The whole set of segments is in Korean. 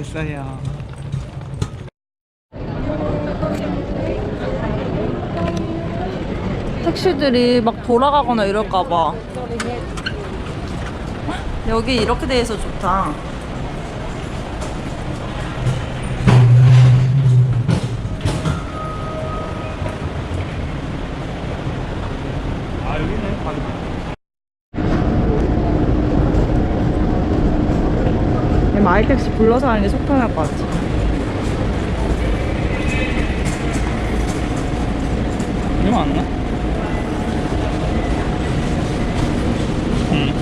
있어요. 택시들이 막 돌아가거나 이럴까봐. 여기 이렇게 돼 있어 좋다. 마이택시 불러서 하는 게 속 편할 것 같아. 이거 맞나? 응.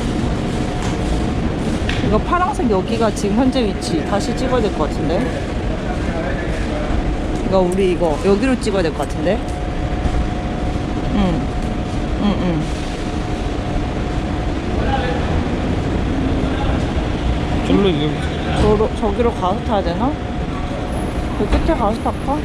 이거 파란색 여기가 지금 현재 위치 다시 찍어야 될 것 같은데 이거 우리 이거 여기로 찍어야 될 것 같은데 응응응 절로 여기. 저로, 저기로 가서 타야 되나? 그 끝에 가서 탈까?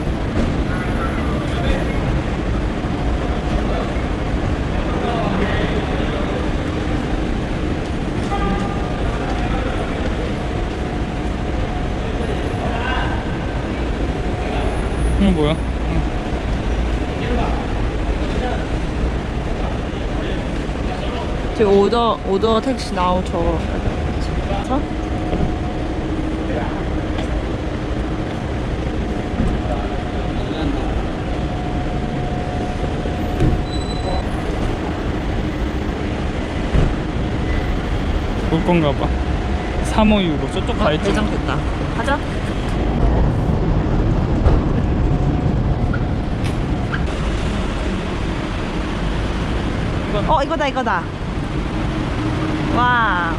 이거 뭐야? 지금 오더 오더 택시 나오 저 저? 볼 건가 봐. 356으로 저쪽 가 있지. 대장 됐다 가자 어 이거다 이거다 와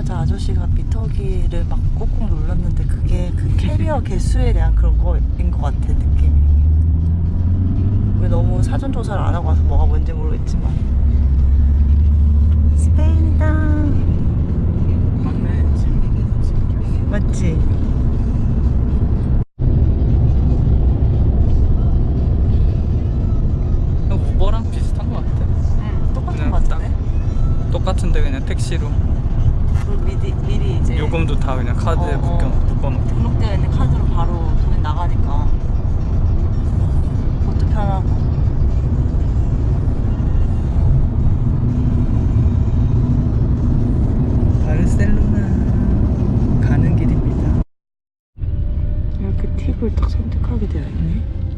타자마자 아저씨가 미터기를 막 꾹꾹 눌렀는데 그게 그 캐리어 개수에 대한 그런 거인 것 같아 느낌이 우리 너무 사전 조사를 안 하고 와서 뭐가 뭔지 모르겠지만 스페인이다 맞네. 맞지? 이거 우버랑 비슷한 것 같아. 응 똑같은 그냥 것 같은데? 똑같은데 그냥 택시로 그 미리, 미리 이제 요금도 다 그냥 카드에 어, 어. 묶여 묶어놓고. 등록되어 있는 카드로 바로 돈이 나가니까. 그것도 편하고 바르셀로나 가는 길입니다. 이렇게 팁을 딱 선택하게 되어 있네.